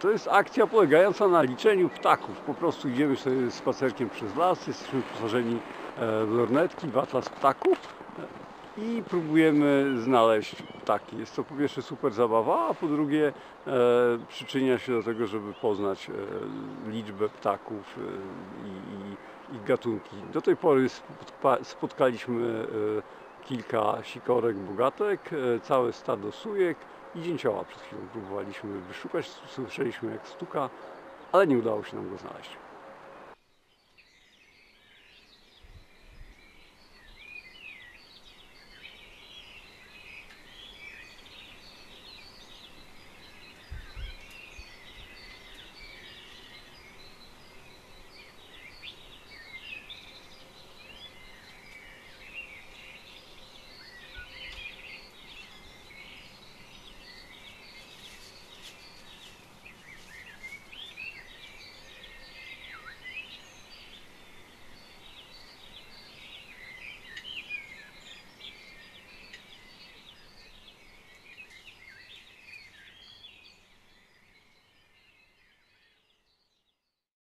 To jest akcja polegająca na liczeniu ptaków. Po prostu idziemy sobie spacerkiem przez las, jesteśmy wyposażeni e, w lornetki, w atlas ptaków e, i próbujemy znaleźć ptaki. Jest to po pierwsze super zabawa, a po drugie e, przyczynia się do tego, żeby poznać e, liczbę ptaków e, i, i, i gatunki. Do tej pory spotka, spotkaliśmy e, kilka sikorek, bogatek, całe stado sujek i dzięcioła przed chwilą próbowaliśmy wyszukać. Słyszeliśmy jak stuka, ale nie udało się nam go znaleźć.